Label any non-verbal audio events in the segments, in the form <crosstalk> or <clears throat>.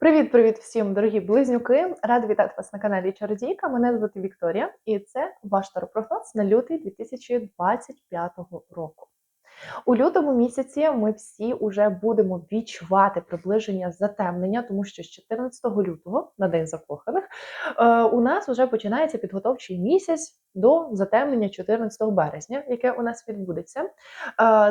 Привіт-привіт всім, дорогі близнюки! Рада вітати вас на каналі Чародійка. Мене звати Вікторія, і це ваш таропрогноз на лютий 2025 року. У лютому місяці ми всі вже будемо відчувати приближення затемнення, тому що з 14 лютого, на день закоханих, е, у нас вже починається підготовчий місяць до затемнення 14 березня, яке у нас відбудеться. Е,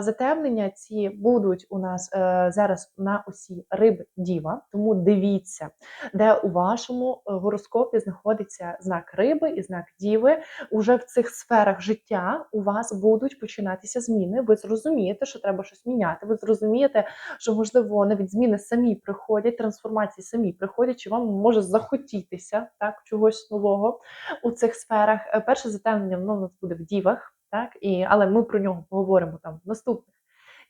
Затемнення ці будуть у нас е, зараз на осі риби діва, тому дивіться, де у вашому гороскопі знаходиться знак риби і знак діви. Уже в цих сферах життя у вас будуть починатися зміни. Ви зрозумієте, що треба щось міняти. Ви зрозумієте, що можливо навіть зміни самі приходять, трансформації самі приходять, чи вам може захотітися так чогось нового у цих сферах. Е, Перше затемнення воно у нас буде в дівах, так і але ми про нього поговоримо там в наступних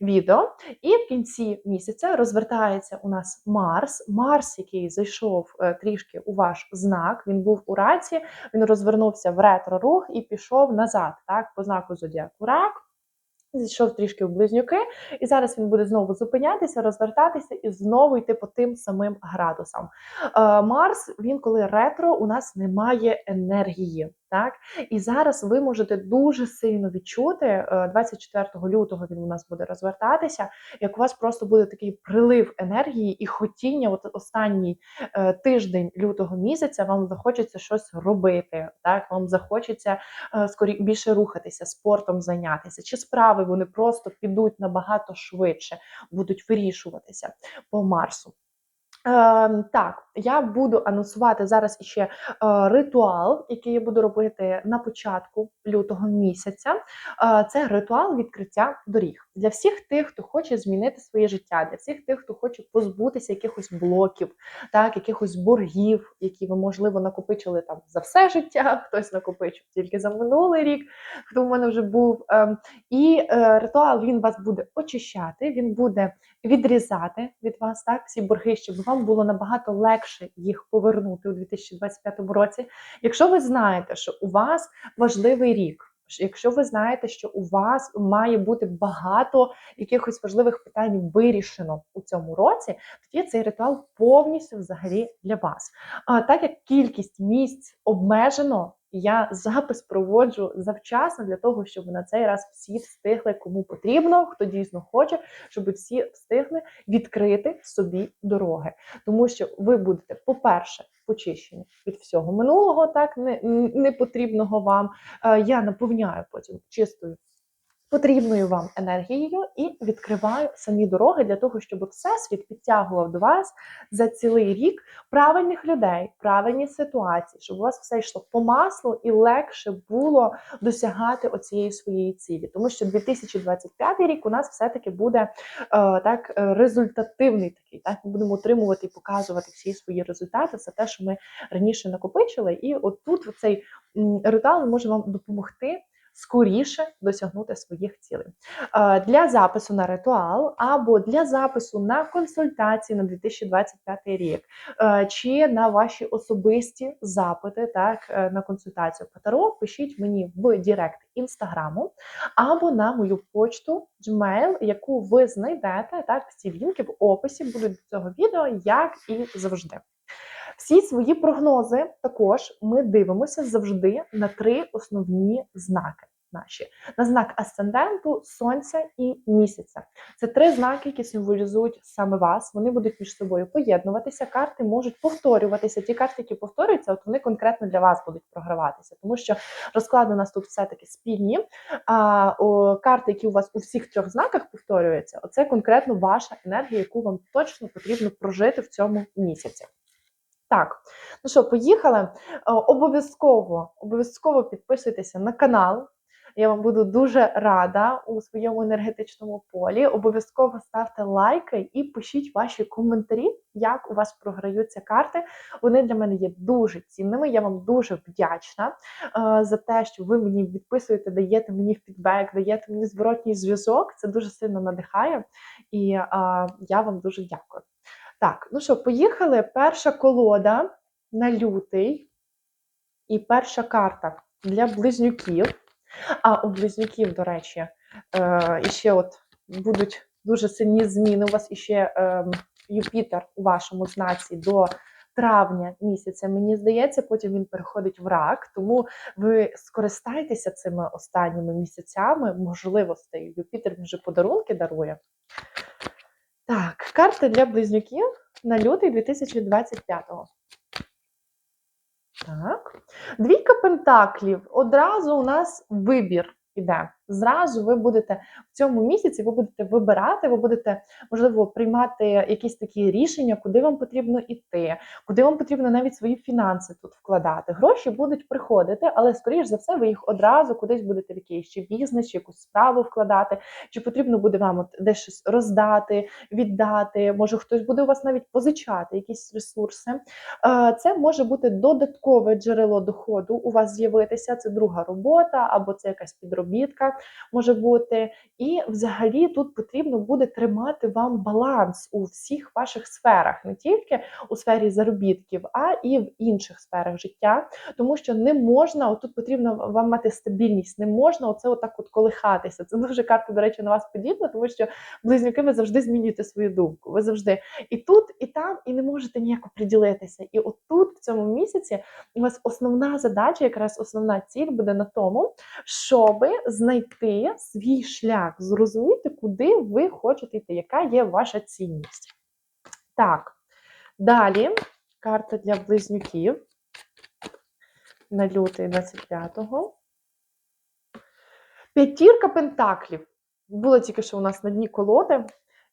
відео. І в кінці місяця розвертається у нас Марс. Марс, який зайшов е, трішки у ваш знак, він був у раці, він розвернувся в ретро-рух і пішов назад, так, по знаку зодіаку рак. Зійшов трішки в близнюки, і зараз він буде знову зупинятися, розвертатися і знову йти по тим самим градусам. Е, Марс, він коли ретро, у нас немає енергії. Так, і зараз ви можете дуже сильно відчути е, 24 лютого він у нас буде розвертатися. Як у вас просто буде такий прилив енергії і хотіння, от останній е, тиждень лютого місяця, вам захочеться щось робити. Так, вам захочеться е, скорі більше рухатися, спортом зайнятися, чи справи вони просто підуть набагато швидше, будуть вирішуватися по Марсу. Е, так, я буду анонсувати зараз іще е, ритуал, який я буду робити на початку лютого місяця. Е, це ритуал відкриття доріг для всіх тих, хто хоче змінити своє життя, для всіх тих, хто хоче позбутися якихось блоків, так, якихось боргів, які ви, можливо, накопичили там за все життя, <laughs> хтось накопичив тільки за минулий рік, хто в мене вже був. Е, і е, ритуал він вас буде очищати, він буде відрізати від вас так всі борги, щоб вам було набагато легше їх повернути у 2025 році. Якщо ви знаєте, що у вас важливий рік. Якщо ви знаєте, що у вас має бути багато якихось важливих питань вирішено у цьому році, тоді цей ритуал повністю взагалі для вас. А так як кількість місць обмежено, я запис проводжу завчасно для того, щоб на цей раз всі встигли, кому потрібно, хто дійсно хоче, щоб всі встигли відкрити собі дороги, тому що ви будете, по-перше, почищені від всього минулого, так не, не вам. Е, Я наповняю потім чистою. Потрібною вам енергією і відкриваю самі дороги для того, щоб всесвіт підтягував до вас за цілий рік правильних людей, правильні ситуації, щоб у вас все йшло по маслу і легше було досягати оцієї своєї цілі. Тому що 2025 рік у нас все-таки буде е, так е, результативний такий. Так ми будемо отримувати і показувати всі свої результати, все те, що ми раніше накопичили. І от тут цей ритуал може вам допомогти скоріше досягнути своїх цілей. Е, Для запису на ритуал або для запису на консультації на 2025 рік, е, чи на ваші особисті запити, так, е, на консультацію по Таро, пишіть мені в Директ інстаграму або на мою почту Gmail, яку ви знайдете. Так, всі лінки в описі будуть до цього відео, як і завжди. Всі свої прогнози також ми дивимося завжди на три основні знаки наші: на знак асценденту, сонця і місяця. Це три знаки, які символізують саме вас. Вони будуть між собою поєднуватися. Карти можуть повторюватися. Ті карти, які повторюються, от вони конкретно для вас будуть програватися, тому що розклади у нас тут все-таки спільні. А о, карти, які у вас у всіх трьох знаках повторюються, оце конкретно ваша енергія, яку вам точно потрібно прожити в цьому місяці. Так, ну що, поїхали. Е, Обов'язково обов'язково підписуйтеся на канал. Я вам буду дуже рада у своєму енергетичному полі. Обов'язково ставте лайки і пишіть ваші коментарі, як у вас програються карти. Вони для мене є дуже цінними. Я вам дуже вдячна е, за те, що ви мені відписуєте, даєте мені фідбек, даєте мені зворотній зв'язок. Це дуже сильно надихає, і е, я вам дуже дякую. Так, ну що, поїхали. Перша колода на лютий і перша карта для близнюків. А у близнюків, до речі, е, іще от будуть дуже сильні зміни. У вас іще е, Юпітер у вашому знаці до травня місяця, мені здається, потім він переходить в рак. Тому ви скористайтеся цими останніми місяцями можливостей. Юпітер вже подарунки дарує. Так, карта для близнюків на лютий 2025-го. Так. Двійка пентаклів. Одразу у нас вибір іде. Зразу ви будете в цьому місяці, ви будете вибирати, ви будете, можливо, приймати якісь такі рішення, куди вам потрібно йти, куди вам потрібно навіть свої фінанси тут вкладати. Гроші будуть приходити, але, скоріш за все, ви їх одразу кудись будете в якийсь чи бізнес, чи якусь справу вкладати, чи потрібно буде вам от десь щось роздати, віддати. Може, хтось буде у вас навіть позичати якісь ресурси. Е, Це може бути додаткове джерело доходу. У вас з'явитися це друга робота або це якась підробітка може бути. І взагалі тут потрібно буде тримати вам баланс у всіх ваших сферах, не тільки у сфері заробітків, а і в інших сферах життя. Тому що не можна, отут потрібно вам мати стабільність, не можна оце отак от колихатися. Це дуже карта, до речі, на вас подібна, тому що близнюки ви завжди змінюєте свою думку. Ви завжди і тут, і там, і не можете ніяк приділитися. І отут, в цьому місяці, у вас основна задача, якраз основна ціль буде на тому, щоби знайти свій шлях, зрозуміти, куди ви хочете йти, яка є ваша цінність. Так, далі карта для близнюків на лютий 25-го. П'ятірка пентаклів. Було тільки що у нас на дні колоди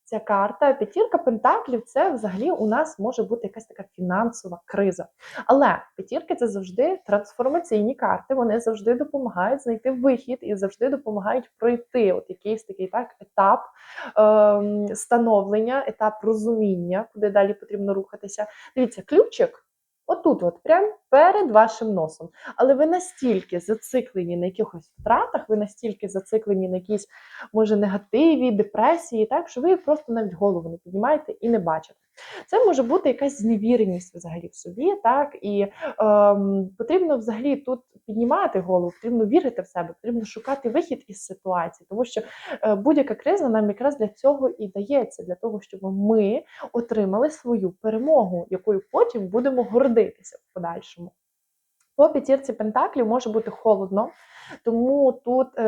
ця карта. П'ятірка пентаклів це взагалі у нас може бути якась така фінансова криза. Але п'ятірки це завжди трансформаційні карти. Вони завжди допомагають знайти вихід і завжди допомагають пройти от якийсь такий так етап ем, становлення, етап розуміння, куди далі потрібно рухатися. Дивіться, ключик. Отут, от прямо перед вашим носом. Але ви настільки зациклені на якихось втратах, ви настільки зациклені на якісь, може, негативі, депресії, так що ви просто навіть голову не піднімаєте і не бачите. Це може бути якась зневіреність взагалі в собі, так і ем, потрібно взагалі тут піднімати голову, потрібно вірити в себе, потрібно шукати вихід із ситуації, тому що е, будь-яка криза нам якраз для цього і дається, для того, щоб ми отримали свою перемогу, якою потім будемо гордитися в подальшому. По п'ятірці пентаклів може бути холодно, тому тут е,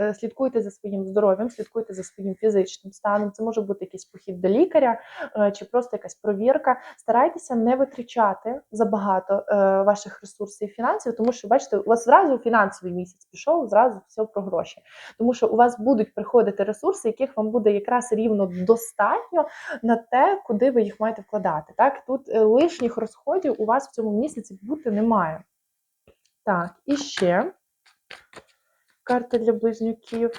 е, слідкуйте за своїм здоров'ям, слідкуйте за своїм фізичним станом. Це може бути якийсь похід до лікаря е, чи просто якась провірка. Старайтеся не витрачати забагато е, ваших ресурсів і фінансів, тому що бачите, у вас зразу фінансовий місяць пішов, зразу все про гроші. Тому що у вас будуть приходити ресурси, яких вам буде якраз рівно достатньо на те, куди ви їх маєте вкладати. Так тут е, лишніх розходів у вас в цьому місяці бути немає. Так, і ще карта для близнюків.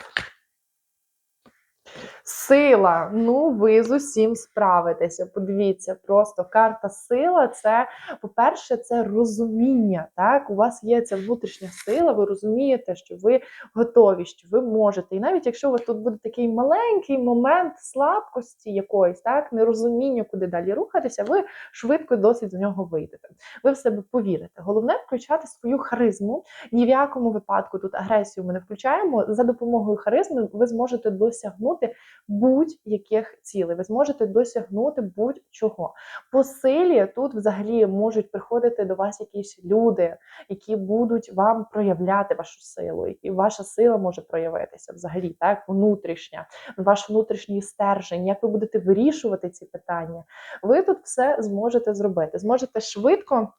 Сила. Ну, ви з усім справитеся. Подивіться, просто карта сила це, по-перше, це розуміння. Так, у вас є ця внутрішня сила, ви розумієте, що ви готові, що ви можете. І навіть якщо у вас тут буде такий маленький момент слабкості якоїсь, так, нерозуміння, куди далі рухатися, ви швидко досить з нього вийдете. Ви в себе повірите. Головне включати свою харизму. Ні в якому випадку тут агресію ми не включаємо. За допомогою харизми ви зможете досягнути будь-яких цілей. Ви зможете досягнути будь-чого. По силі тут взагалі можуть приходити до вас якісь люди, які будуть вам проявляти вашу силу, і ваша сила може проявитися взагалі, так, внутрішня, ваш внутрішній стержень, як ви будете вирішувати ці питання. Ви тут все зможете зробити. Зможете швидко.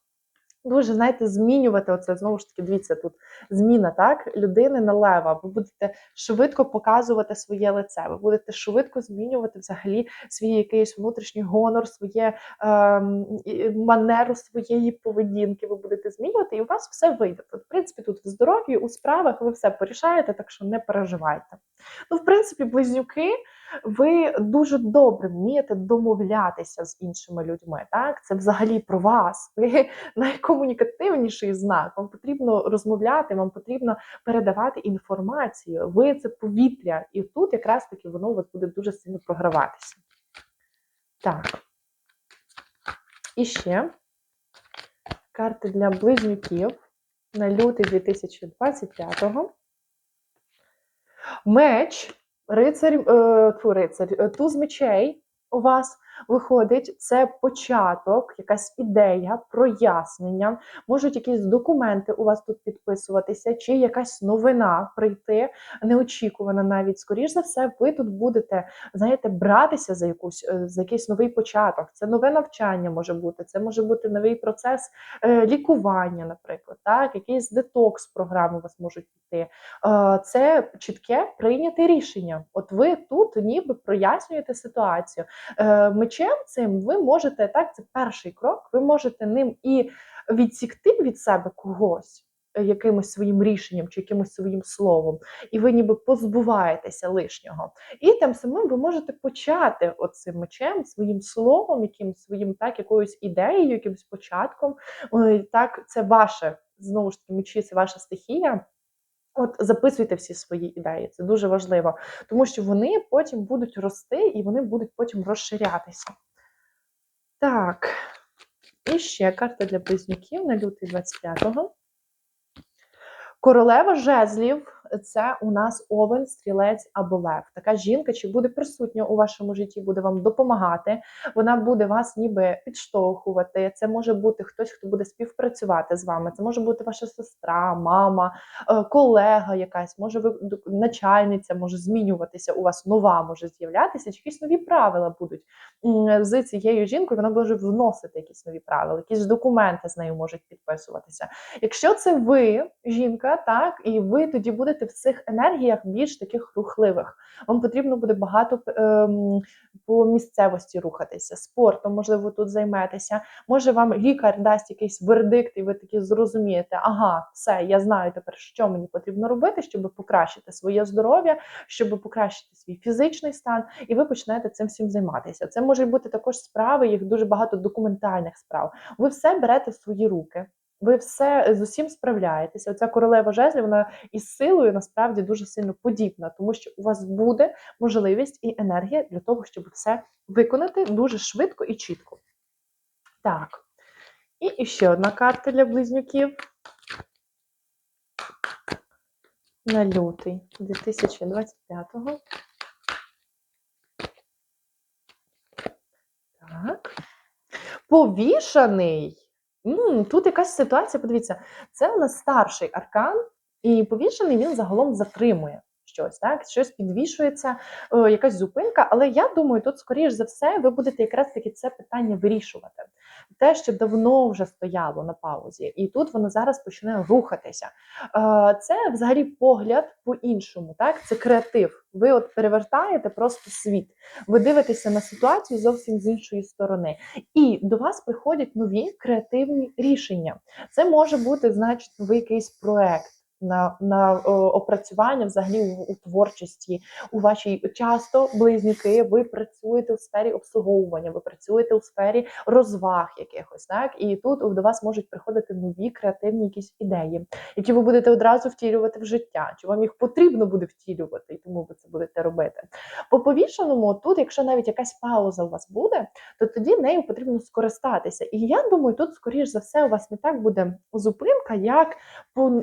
Дуже, знаєте, змінювати оце знову ж таки, дивіться, тут зміна так людини на лева. Ви будете швидко показувати своє лице, ви будете швидко змінювати взагалі свій якийсь внутрішній гонор, своє і- манеру своєї поведінки. Ви будете змінювати, і у вас все вийде. От, в принципі, тут в здоров'ї, у справах ви все порішаєте, так що не переживайте. Ну, в принципі, близнюки. Ви дуже добре вмієте домовлятися з іншими людьми. Так, це взагалі про вас. Ви <laughs> найкомунікативніший знак. Вам потрібно розмовляти, вам потрібно передавати інформацію. Ви це повітря, і тут якраз таки воно у вас буде дуже сильно програватися. Так. І ще карти для близнюків на лютий 2025-го. Меч, рицарь, е, тьфу, рицарь, е, туз мечей у вас виходить, це початок, якась ідея, прояснення, можуть якісь документи у вас тут підписуватися, чи якась новина прийти, неочікувана навіть. Скоріш за все, ви тут будете, знаєте, братися за якусь е, за якийсь новий початок. Це нове навчання може бути, це може бути новий процес е, лікування, наприклад, так, якийсь детокс програми у вас можуть піти. Е, це чітке прийняте рішення. От ви тут ніби прояснюєте ситуацію. Е, Мечем цим ви можете так, це перший крок. Ви можете ним і відсікти від себе когось. е, Якимось своїм рішенням чи якимось своїм словом, і ви ніби позбуваєтеся лишнього. І тим самим ви можете почати оцим мечем, своїм словом, якимось своїм так, якоюсь ідеєю, якимось початком. Так, це ваше знову ж таки мечі, це ваша стихія. От записуйте всі свої ідеї, це дуже важливо, тому що вони потім будуть рости і вони будуть потім розширятися. Так, і ще карта для близнюків на лютий 25-го. Королева жезлів це у нас овен, стрілець або лев. Така жінка, чи буде присутня у вашому житті, буде вам допомагати. Вона буде вас ніби підштовхувати. Це може бути хтось, хто буде співпрацювати з вами. Це може бути ваша сестра, мама, е, колега якась, може ви начальниця, може змінюватися. У вас нова може з'являтися, чи якісь нові правила будуть з цією жінкою. Вона може вносити якісь нові правила, якісь документи з нею можуть підписуватися. Якщо це ви, жінка, так і ви тоді будете в цих енергіях більш таких рухливих. Вам потрібно буде багато ем, по місцевості рухатися, спортом, можливо, тут займетеся. Може, вам лікар дасть якийсь вердикт, і ви такі зрозумієте, ага, все, я знаю тепер, що мені потрібно робити, щоб покращити своє здоров'я, щоб покращити свій фізичний стан, і ви почнете цим всім займатися. Це можуть бути також справи, їх дуже багато документальних справ. Ви все берете в свої руки. Ви все з усім справляєтеся. Оця королева жезлів, вона із силою насправді дуже сильно подібна, тому що у вас буде можливість і енергія для того, щоб все виконати дуже швидко і чітко. Так. І ще одна карта для близнюків. На лютий 2025-го. Так. Повішаний. М, Тут якась ситуація, подивіться, це у нас старший аркан, і повішений він загалом затримує щось, так? Щось підвішується, е, якась зупинка. Але я думаю, тут, скоріш за все, ви будете якраз таки це питання вирішувати. Те, що давно вже стояло на паузі, і тут воно зараз почне рухатися. Е, Це взагалі погляд по-іншому, так? Це креатив. Ви от перевертаєте просто світ. Ви дивитеся на ситуацію зовсім з іншої сторони. І до вас приходять нові креативні рішення. Це може бути, значить, новий якийсь проект. На, на опрацювання взагалі у, у творчості, у вашій часто близнюки, ви працюєте у сфері обслуговування, ви працюєте у сфері розваг якихось, так і тут до вас можуть приходити нові креативні якісь ідеї, які ви будете одразу втілювати в життя, чи вам їх потрібно буде втілювати, і тому ви це будете робити. По повішеному, тут, якщо навіть якась пауза у вас буде, то тоді нею потрібно скористатися. І я думаю, тут, скоріш за все, у вас не так буде зупинка, як по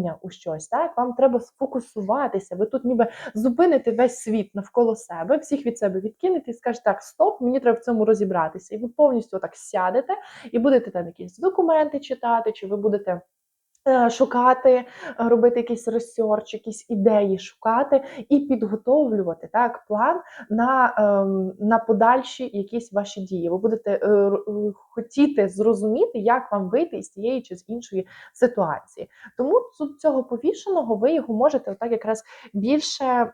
занурення у щось. Так, вам треба сфокусуватися. Ви тут ніби зупините весь світ навколо себе, всіх від себе відкинете і скажете, так, стоп, мені треба в цьому розібратися. І ви повністю так сядете і будете там якісь документи читати, чи ви будете. Е, Шукати, е, робити якийсь ресерч, якісь ідеї шукати і підготовлювати так план на, ем, на подальші якісь ваші дії. Ви будете е, хотіти зрозуміти, як вам вийти із тієї чи з іншої ситуації. Тому цього повішеного ви його можете отак якраз більше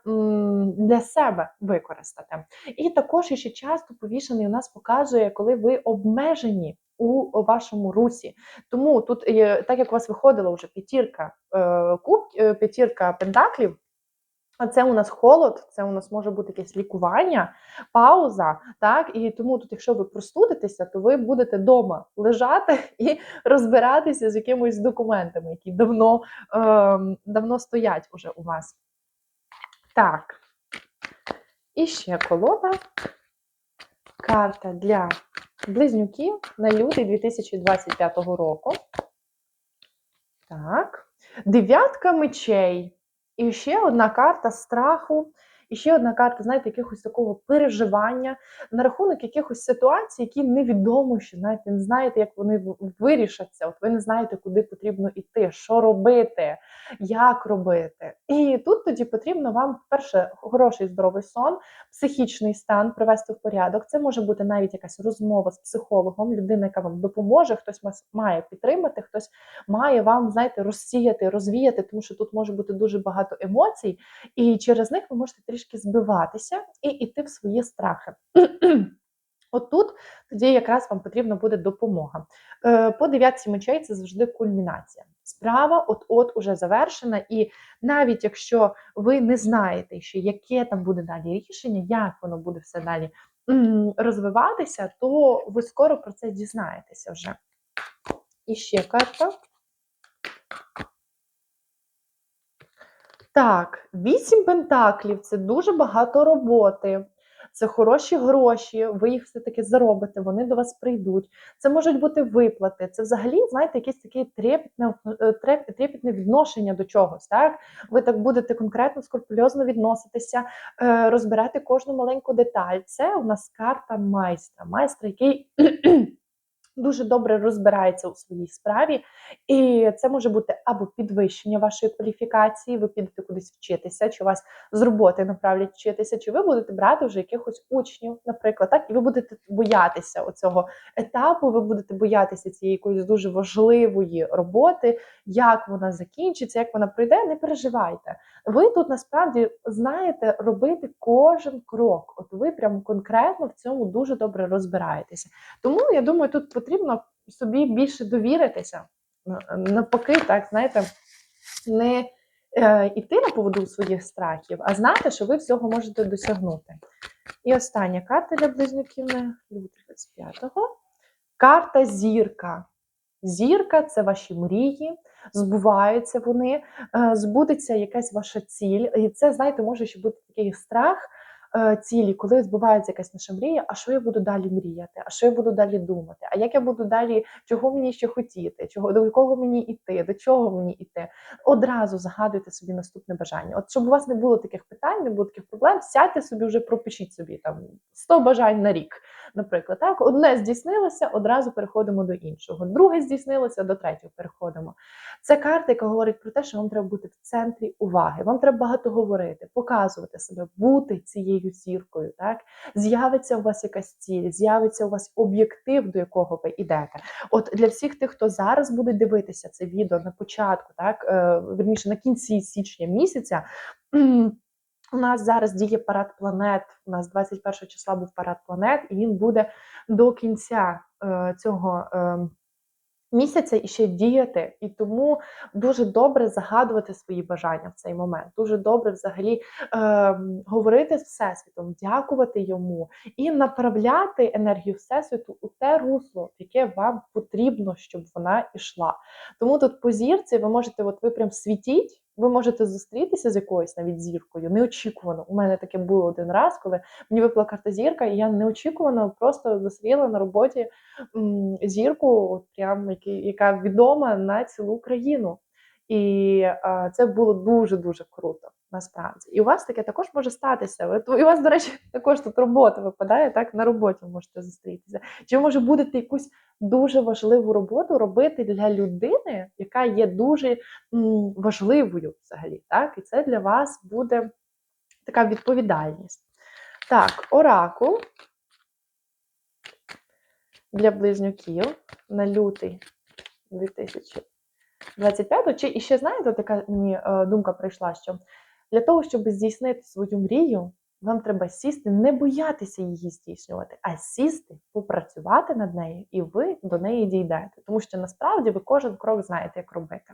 для себе використати. І також ще часто повішений у нас показує, коли ви обмежені у вашому русі. Тому тут, е, так як у вас виходила вже п'ятірка е, куб, е, п'ятірка пентаклів. А це у нас холод, це у нас може бути якесь лікування, пауза. Так, і тому тут, якщо ви простудитеся, то ви будете вдома лежати <laughs> і розбиратися з якимись документами, які давно, ем, давно стоять уже у вас. Так. І ще колода. Карта для близнюків на лютий 2025 року. Так. Дев'ятка мечей. І ще одна карта страху І ще одна карта, знаєте, якихось такого переживання на рахунок якихось ситуацій, які невідомо, що знаєте, не знаєте, як вони вирішаться. От ви не знаєте, куди потрібно йти, що робити, як робити. І тут тоді потрібно вам, перше, хороший здоровий сон, психічний стан привести в порядок. Це може бути навіть якась розмова з психологом, людина, яка вам допоможе, хтось вас має підтримати, хтось має вам, знаєте, розсіяти, розвіяти, тому що тут може бути дуже багато емоцій, і через них ви можете трішки збиватися і йти в свої страхи. <clears throat> От тут тоді якраз вам потрібна буде допомога. Е, По дев'ятці мечей це завжди кульмінація. Справа от-от уже завершена, і навіть якщо ви не знаєте, ще яке там буде далі рішення, як воно буде все далі розвиватися, то ви скоро про це дізнаєтеся вже. І ще карта. Так, вісім пентаклів це дуже багато роботи. Це хороші гроші, ви їх все-таки заробите, вони до вас прийдуть. Це можуть бути виплати. Це взагалі, знаєте, якесь таке трепетне, е, трепетне відношення до чогось. Так? Ви так будете конкретно скрупульозно відноситися, е, розбирати кожну маленьку деталь. Це у нас карта майстра. Майстра, який дуже добре розбирається у своїй справі, і це може бути або підвищення вашої кваліфікації, ви підете кудись вчитися, чи вас з роботи направлять вчитися, чи ви будете брати вже якихось учнів, наприклад, так, і ви будете боятися оцього етапу, ви будете боятися цієї якоїсь дуже важливої роботи, як вона закінчиться, як вона пройде, не переживайте. Ви тут насправді знаєте робити кожен крок. От ви прям конкретно в цьому дуже добре розбираєтеся. Тому я думаю, тут потрібно собі більше довіритися. Навпаки, так знаєте, не е, іти на поводу своїх страхів, а знати, що ви всього можете досягнути. І остання карта для близнюків на лютий 25-го. Карта зірка. Зірка це ваші мрії, збуваються вони, е, збудеться якась ваша ціль. І це, знаєте, може ще бути такий страх е, цілі, коли збувається якась наша мрія, а що я буду далі мріяти, а що я буду далі думати, а як я буду далі, чого мені ще хотіти, чого, до якого мені йти, до чого мені йти. Одразу загадуйте собі наступне бажання. От щоб у вас не було таких питань, не було таких проблем, сядьте собі вже, пропишіть собі там 100 бажань на рік. Наприклад, так, одне здійснилося, одразу переходимо до іншого. Друге здійснилося, до третього переходимо. Це карта, яка говорить про те, що вам треба бути в центрі уваги. Вам треба багато говорити, показувати себе, бути цією зіркою. Так з'явиться у вас якась ціль, з'явиться у вас об'єктив, до якого ви йдете. От для всіх тих, хто зараз буде дивитися це відео на початку, так е, верніше на кінці січня місяця. <clears throat> У нас зараз діє парад планет. У нас 21 числа був парад планет, і він буде до кінця е, цього е, місяця і ще діяти. І тому дуже добре загадувати свої бажання в цей момент. Дуже добре взагалі е, говорити з всесвітом, дякувати йому і направляти енергію всесвіту у те русло, яке вам потрібно, щоб вона йшла. Тому тут по зірці ви можете, от ви прям світіть. Ви можете зустрітися з якоюсь навіть зіркою неочікувано. У мене таке було один раз, коли мені випала карта зірка, і я неочікувано просто зустріла на роботі зірку, от прям яка відома на цілу країну. І це було дуже дуже круто. Насправді, і у вас таке також може статися. Ви- І у вас, до речі, також тут робота випадає, так на роботі можете зустрітися. Чи ви, може будете якусь дуже важливу роботу робити для людини, яка є дуже м, важливою взагалі, так? І це для вас буде така відповідальність. Так, оракул для близнюків на лютий 2025. Чи і ще знаєте, така мені е, думка прийшла, що для того, щоб здійснити свою мрію, вам треба сісти, не боятися її здійснювати, а сісти, попрацювати над нею, і ви до неї дійдете. Тому що насправді ви кожен крок знаєте, як робити.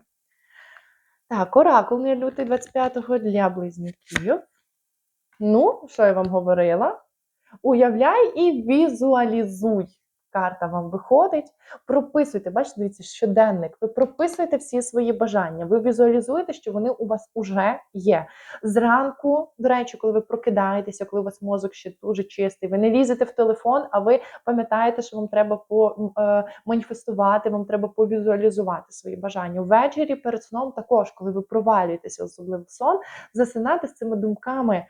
Так, оракул на лютий 25-го для близнюків. Ну, що я вам говорила? Уявляй і візуалізуй. Карта вам виходить. Прописуйте, бачите, дивіться, щоденник. Ви прописуєте всі свої бажання. Ви візуалізуєте, що вони у вас уже є. Зранку, до речі, коли ви прокидаєтеся, коли у вас мозок ще дуже чистий, ви не лізете в телефон, а ви пам'ятаєте, що вам треба поманіфестувати, вам треба повізуалізувати свої бажання. Ввечері перед сном також, коли ви провалюєтеся, особливо в сон, засинати з цими думками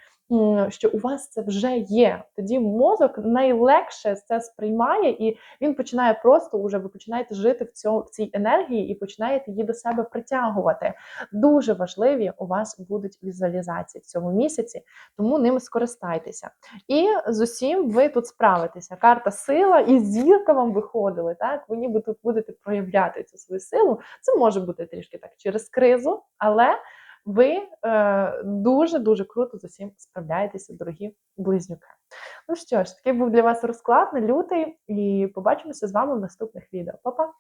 що у вас це вже є. Тоді мозок найлегше це сприймає, і він починає просто уже ви починаєте жити в цьому в цій енергії і починаєте її до себе притягувати. Дуже важливі у вас будуть візуалізації в цьому місяці, тому ними скористайтеся. І з усім ви тут справитеся. Карта сила і зірка вам виходили. Так, ви ніби тут будете проявляти цю свою силу. Це може бути трішки так через кризу, але ви е, дуже дуже круто з усім справляєтеся, дорогі близнюки. Ну що ж, такий був для вас розклад на лютий, і побачимося з вами в наступних відео. Па-па!